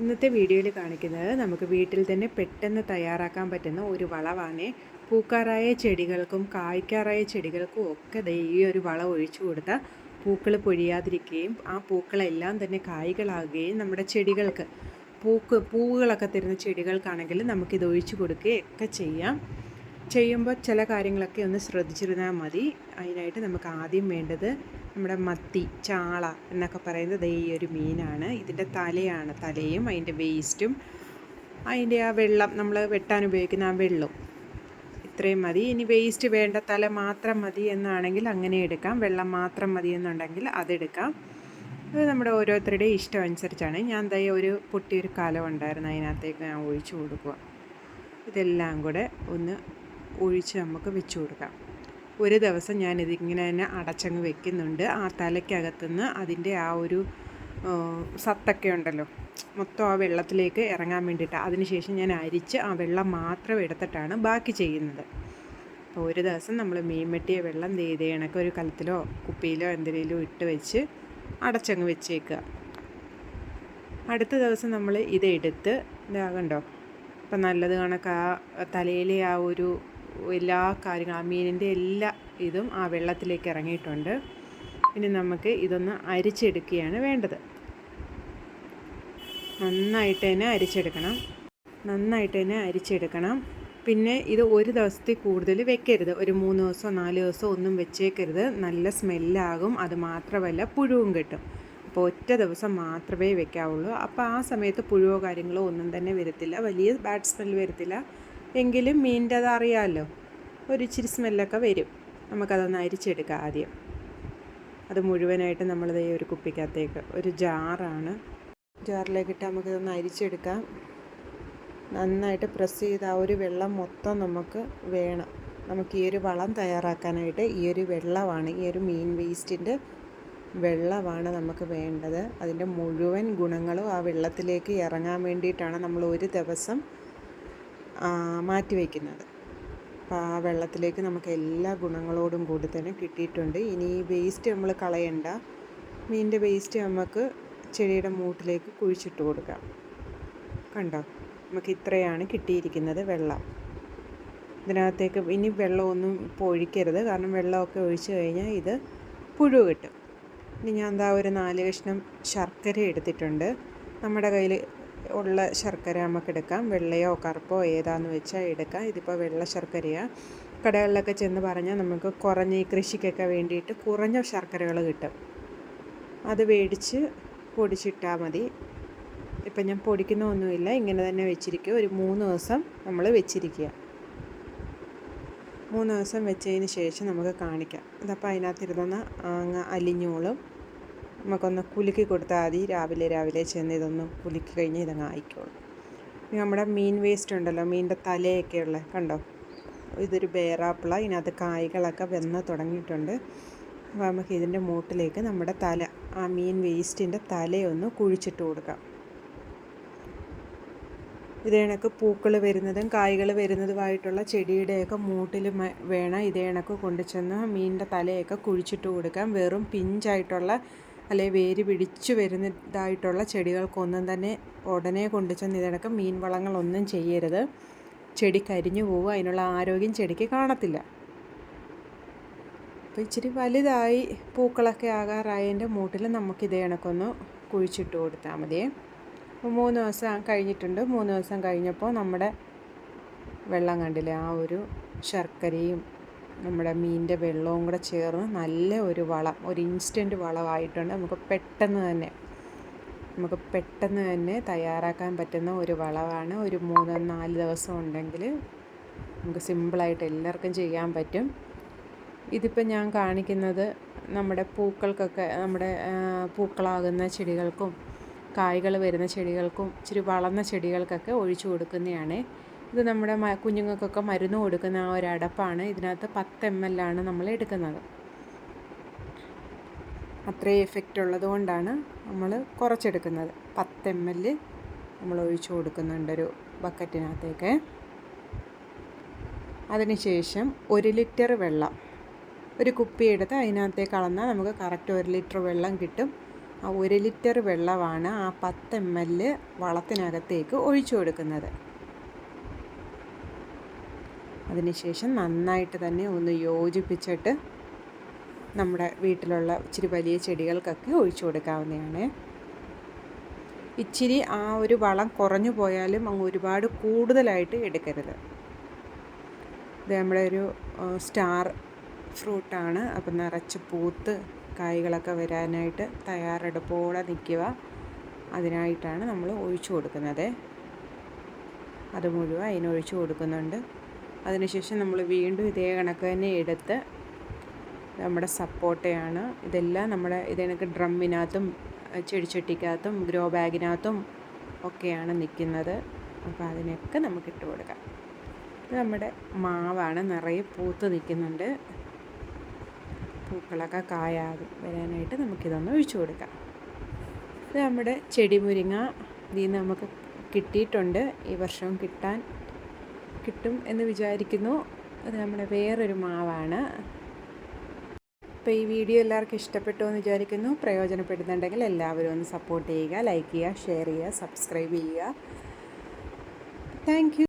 ഇന്നത്തെ വീഡിയോയിൽ കാണിക്കുന്നത് നമുക്ക് വീട്ടിൽ തന്നെ പെട്ടെന്ന് തയ്യാറാക്കാൻ പറ്റുന്ന ഒരു വളമാണ് പൂക്കാറായ ചെടികൾക്കും കായ്ക്കാറായ ചെടികൾക്കും ഒക്കെ ഈ ഒരു വളം ഒഴിച്ചു കൊടുത്താൽ പൂക്കൾ പൊഴിയാതിരിക്കുകയും ആ പൂക്കളെല്ലാം തന്നെ കായ്കളാകുകയും നമ്മുടെ ചെടികൾക്ക് പൂക്ക് പൂവുകളൊക്കെ തരുന്ന ചെടികൾക്കാണെങ്കിൽ നമുക്കിത് ഒഴിച്ചു കൊടുക്കുകയൊക്കെ ചെയ്യാം. ചെയ്യുമ്പോൾ ചില കാര്യങ്ങളൊക്കെ ഒന്ന് ശ്രദ്ധിച്ചിരുന്നാൽ മതി. അതിനായിട്ട് നമുക്ക് ആദ്യം വേണ്ടത് നമ്മുടെ മത്തി ചാള എന്നൊക്കെ പറയുന്നത് ഈ ഒരു മീനാണ്. ഇതിന്റെ തലയാണ് തലയും അതിന്റെ വേസ്റ്റും അതിന്റെ ആ വെള്ളം നമ്മൾ വെട്ടാൻ ഉപയോഗിക്കുന്ന ആ വെള്ളം. ഇത്രയും മതി. ഇനി വേസ്റ്റ് വേണ്ട തല മാത്രം മതി എന്നാണെങ്കിൽ അങ്ങനെ എടുക്കാം. വെള്ളം മാത്രം മതി എന്നുണ്ടെങ്കിൽ അതെടുക്കാം അത് നമ്മുടെ ഓരോരുത്തരുടെയും ഇഷ്ടം അനുസരിച്ചാണ്. ഞാൻ ദയ ഒരു പൊട്ടിയൊരു കലം ഉണ്ടായിരുന്നു. അതിനകത്തേക്ക് ഞാൻ ഒഴിച്ചു കൊടുക്കുക. ഇതെല്ലാം കൂടെ ഒന്ന് ഒഴിച്ച് നമുക്ക് വെച്ച് കൊടുക്കാം. ഒരു ദിവസം ഞാനിതിങ്ങനെ തന്നെ അടച്ചങ്ങ് വെക്കുന്നുണ്ട്. ആ തലയ്ക്കകത്തുനിന്ന് അതിന്റെ ആ ഒരു സത്തൊക്കെ ഉണ്ടല്ലോ. മൊത്തം ആ വെള്ളത്തിലേക്ക് ഇറങ്ങാൻ വേണ്ടിയിട്ട് അതിനുശേഷം ഞാൻ അരിച്ച് ആ വെള്ളം മാത്രം എടുത്തിട്ടാണ് ബാക്കി ചെയ്യുന്നത്. അപ്പോൾ ഒരു ദിവസം നമ്മൾ മീൻ വെട്ടിയ വെള്ളം ചെയ്ത് കണക്ക് ഒരു കലത്തിലോ കുപ്പിയിലോ എന്തെങ്കിലും ഇട്ട് വെച്ച് അടച്ചങ്ങ് വെച്ചേക്കുക. അടുത്ത ദിവസം നമ്മൾ ഇതെടുത്ത് ഇതാകണ്ടോ ഇപ്പം നല്ലത് കണക്ക് ആ തലയിലെ ആ ഒരു എല്ലാ കാര്യങ്ങളും ആ മീനിന്റെ എല്ലാ ഇതും ആ വെള്ളത്തിലേക്ക് ഇറങ്ങിയിട്ടുണ്ട്. ഇനി നമുക്ക് ഇതൊന്ന് അരിച്ചെടുക്കുകയാണ് വേണ്ടത്. നന്നായിട്ട് തന്നെ അരിച്ചെടുക്കണം. നന്നായിട്ട് തന്നെ അരിച്ചെടുക്കണം. പിന്നെ ഇത് ഒരു ദിവസത്തിൽ കൂടുതൽ വെക്കരുത്. ഒരു മൂന്ന് ദിവസമോ നാല് ദിവസമോ ഒന്നും വെച്ചേക്കരുത്. നല്ല സ്മെല്ലാകും. അത് മാത്രമല്ല പുഴുവും കിട്ടും. അപ്പോൾ ഒറ്റ ദിവസം മാത്രമേ വെക്കാവുള്ളൂ. അപ്പോൾ ആ സമയത്ത് പുഴുവോ കാര്യങ്ങളോ ഒന്നും തന്നെ വരത്തില്ല. വലിയ ബാഡ് സ്മെൽ വരത്തില്ല. എങ്കിലും മീനിന്റെ അത് അറിയാമല്ലോ ഒരു ഇച്ചിരി സ്മെല്ലൊക്കെ വരും. നമുക്കതൊന്ന് അരിച്ചെടുക്കാം ആദ്യം. അത് മുഴുവനായിട്ട് നമ്മൾ നമ്മളിത് ഒരു കുപ്പിക്കകത്തേക്ക് ഒരു ജാറാണ്. ജാറിലേക്കിട്ട് നമുക്കിതൊന്ന് അരിച്ചെടുക്കാം. നന്നായിട്ട് പ്രസ് ചെയ്ത് ആ ഒരു വെള്ളം മൊത്തം നമുക്ക് വേണം. നമുക്ക് ഈ ഒരു വളം തയ്യാറാക്കാനായിട്ട് ഈ ഒരു വെള്ളമാണ് ഈ ഒരു മീൻ വേസ്റ്റിന്റെ വെള്ളമാണ് നമുക്ക് വേണ്ടത്. അതിന്റെ മുഴുവൻ ഗുണങ്ങളും ആ വെള്ളത്തിലേക്ക് ഇറങ്ങാൻ വേണ്ടിയിട്ടാണ് നമ്മൾ ഒരു ദിവസം മാറ്റി വയ്ക്കുന്നത് അപ്പോൾ ആ വെള്ളത്തിലേക്ക് നമുക്ക് എല്ലാ ഗുണങ്ങളോടും കൂടി തന്നെ കിട്ടിയിട്ടുണ്ട്. ഇനി ഈ വേസ്റ്റ് നമ്മൾ കളയണ്ട. മീനിന്റെ വേസ്റ്റ് നമുക്ക് ചെടിയുടെ മൂട്ടിലേക്ക് കുഴിച്ചിട്ട് കൊടുക്കാം. കണ്ടോ? നമുക്ക് ഇത്രയാണ് കിട്ടിയിരിക്കുന്നത് വെള്ളം. ഇതിനകത്തേക്ക് ഇനി വെള്ളമൊന്നും ഇപ്പോൾ ഒഴിക്കരുത് കാരണം വെള്ളമൊക്കെ ഒഴിച്ചു കഴിഞ്ഞാൽ ഇത് പുഴു കിട്ടും. ഇനി ഞാൻ എന്താ ഒരു നാല് കഷ്ണം ശർക്കര എടുത്തിട്ടുണ്ട്. നമ്മുടെ കയ്യിൽ ഉള്ള ശർക്കര നമുക്ക് എടുക്കാം. വെള്ളയോ കറുപ്പോ ഏതാന്ന് വെച്ചാൽ എടുക്കാം. ഇതിപ്പോൾ വെള്ള ശർക്കരയാണ് കടകളിലൊക്കെ ചെന്ന് പറഞ്ഞാൽ നമുക്ക് കുറഞ്ഞ ഈ കൃഷിക്കൊക്കെ വേണ്ടിയിട്ട് കുറഞ്ഞ ശർക്കരകൾ കിട്ടും. അത് മേടിച്ച് പൊടിച്ചിട്ടാൽ മതി. ഇപ്പം ഞാൻ പൊടിക്കുന്ന ഒന്നുമില്ല ഇങ്ങനെ തന്നെ വെച്ചിരിക്കുക ഒരു മൂന്ന് ദിവസം നമ്മൾ വെച്ചിരിക്കുക. മൂന്ന് ദിവസം വെച്ചതിന് ശേഷം നമുക്ക് കാണിക്കാം. ഇതപ്പോൾ അതിനകത്തിരുന്നൊന്ന് അങ്ങ് അലിഞ്ഞോളും നമുക്കൊന്ന് കുലുക്കി കൊടുത്താൽ മതി. രാവിലെ രാവിലെ ചെന്ന് ഇതൊന്ന് കുലുക്കി കഴിഞ്ഞ് ഇതങ്ങ് ആയിക്കോളും. നമ്മുടെ മീൻ വേസ്റ്റ് ഉണ്ടല്ലോ മീനിന്റെ തലയൊക്കെ ഉള്ള കണ്ടോ? ഇതൊരു ബേറാപ്പിള ഇതിനകത്ത് കായ്കളൊക്കെ വെന്ന് തുടങ്ങിയിട്ടുണ്ട്. അപ്പോൾ നമുക്ക് ഇതിന്റെ മൂട്ടിലേക്ക് നമ്മുടെ തല ആ മീൻ വേസ്റ്റിന്റെ തലയൊന്ന് കുഴിച്ചിട്ട് കൊടുക്കാം. ഇതേ കണക്ക് പൂക്കൾ വരുന്നതും കായ്കൾ വരുന്നതുമായിട്ടുള്ള ചെടിയുടെയൊക്കെ മൂട്ടിൽ വേണം ഇതേ കണക്ക് കൊണ്ടുചെന്ന് മീനിന്റെ തലയൊക്കെ കുഴിച്ചിട്ട് കൊടുക്കാം. വെറും പിഞ്ചായിട്ടുള്ള അല്ലെ വേര് പിടിച്ചു വരുന്നതായിട്ടുള്ള ചെടികൾക്കൊന്നും തന്നെ ഉടനെ കൊണ്ടുചെന്ന് ഇതണക്ക് മീൻ വളങ്ങളൊന്നും ചെയ്യരുത്. ചെടി കരിഞ്ഞു പോവുക അതിനുള്ള ആരോഗ്യം ചെടിക്ക് കാണത്തില്ല. അപ്പോൾ ഇച്ചിരി വലുതായി പൂക്കളൊക്കെ ആകാറായതിന്റെ മൂട്ടിൽ നമുക്ക് ഇതേ കണക്കൊന്ന് കുഴിച്ചിട്ട് കൊടുത്താൽ മതിയേ അപ്പോൾ മൂന്ന് ദിവസം കഴിഞ്ഞിട്ടുണ്ട്. മൂന്ന് ദിവസം കഴിഞ്ഞപ്പോൾ നമ്മുടെ വെള്ളം കണ്ടില്ലേ ആ ഒരു ശർക്കരയും നമ്മുടെ മീനിന്റെ വെള്ളവും കൂടെ ചേർന്ന് നല്ല ഒരു വളം ഒരു ഇൻസ്റ്റന്റ് വളമായിട്ടുണ്ട്. നമുക്ക് പെട്ടെന്ന് തന്നെ നമുക്ക് പെട്ടെന്ന് തന്നെ തയ്യാറാക്കാൻ പറ്റുന്ന ഒരു വളമാണ്. ഒരു മൂന്ന് നാല് ദിവസം ഉണ്ടെങ്കിൽ നമുക്ക് സിമ്പിളായിട്ട് എല്ലാവർക്കും ചെയ്യാൻ പറ്റും. ഇതിപ്പോൾ ഞാൻ കാണിക്കുന്നത് നമ്മുടെ പൂക്കൾക്കൊക്കെ നമ്മുടെ പൂക്കളാകുന്ന ചെടികൾക്കും കായ്കൾ വരുന്ന ചെടികൾക്കും ഇച്ചിരി വളർന്ന ചെടികൾക്കൊക്കെ ഒഴിച്ചു കൊടുക്കുന്നതാണ്. ഇത് നമ്മുടെ കുഞ്ഞുങ്ങൾക്കൊക്കെ മരുന്ന് കൊടുക്കുന്ന ആ ഒരു അടപ്പാണ്. ഇതിനകത്ത് പത്ത് എം എൽ ആണ് നമ്മൾ എടുക്കുന്നത്. അത്രയും എഫക്റ്റ് ഉള്ളതുകൊണ്ടാണ് നമ്മൾ കുറച്ചെടുക്കുന്നത്. പത്ത് എം എൽ നമ്മൾ ഒഴിച്ചു കൊടുക്കുന്നുണ്ട് ഒരു ബക്കറ്റിനകത്തേക്ക്. അതിനുശേഷം ഒരു ലിറ്റർ വെള്ളം ഒരു കുപ്പി എടുത്ത് അതിനകത്തേക്ക് അളന്നാൽ നമുക്ക് കറക്റ്റ് ഒരു ലിറ്റർ വെള്ളം കിട്ടും. ആ ഒരു ലിറ്റർ വെള്ളമാണ് ആ പത്ത് എം എൽ വളത്തിനകത്തേക്ക് ഒഴിച്ചു കൊടുക്കുന്നത്. അതിനുശേഷം നന്നായിട്ട് തന്നെ ഒന്ന് യോജിപ്പിച്ചിട്ട് നമ്മുടെ വീട്ടിലുള്ള ഇച്ചിരി വലിയ ചെടികൾക്കൊക്കെ ഒഴിച്ചു കൊടുക്കാവുന്നതാണ്. ഇച്ചിരി ആ ഒരു വളം കുറഞ്ഞു പോയാലും അങ്ങ് ഒരുപാട് കൂടുതലായിട്ട് എടുക്കരുത്. ഇത് നമ്മുടെ ഒരു സ്റ്റാർ ഫ്രൂട്ടാണ്. അപ്പം നിറച്ച് പൂത്ത് കായ്കളൊക്കെ വരാനായിട്ട് തയ്യാറെടുപ്പോടെ നിൽക്കുക. അതിനായിട്ടാണ് നമ്മൾ ഒഴിച്ചു കൊടുക്കുന്നത്. അത് മുഴുവൻ അതിനൊഴിച്ചു കൊടുക്കുന്നുണ്ട്. അതിനുശേഷം നമ്മൾ വീണ്ടും ഇതേ കണക്ക് തന്നെ എടുത്ത് നമ്മുടെ സപ്പോർട്ടയാണ് ഇതെല്ലാം നമ്മുടെ ഇതെനിക്ക് ഡ്രമ്മിനകത്തും ചെടിച്ചട്ടിക്കകത്തും ഗ്രോ ബാഗിനകത്തും ഒക്കെയാണ് നിൽക്കുന്നത്. അപ്പോൾ അതിനൊക്കെ നമുക്ക് ഇട്ട് കൊടുക്കാം. ഇത് നമ്മുടെ മാവാണ്. നിറയെ പൂത്ത് നിൽക്കുന്നുണ്ട്. പൂക്കളൊക്കെ കായാകും വരാനായിട്ട് നമുക്കിതൊന്ന് ഒഴിച്ചു കൊടുക്കാം. ഇത് നമ്മുടെ ചെടി മുരിങ്ങ ഇതിൽ നമുക്ക് കിട്ടിയിട്ടുണ്ട്. ഈ വർഷവും കിട്ടാൻ കിട്ടും എന്ന് വിചാരിക്കുന്നു. അത് നമ്മുടെ വേറൊരു മാവാണ്. അപ്പോൾ ഈ വീഡിയോ എല്ലാവർക്കും ഇഷ്ടപ്പെട്ടു എന്ന് വിചാരിക്കുന്നു. പ്രയോജനപ്പെടുന്നുണ്ടെങ്കിൽ എല്ലാവരും ഒന്ന് സപ്പോർട്ട് ചെയ്യുക ലൈക്ക് ചെയ്യുക ഷെയർ ചെയ്യുക സബ്സ്ക്രൈബ് ചെയ്യുക. താങ്ക്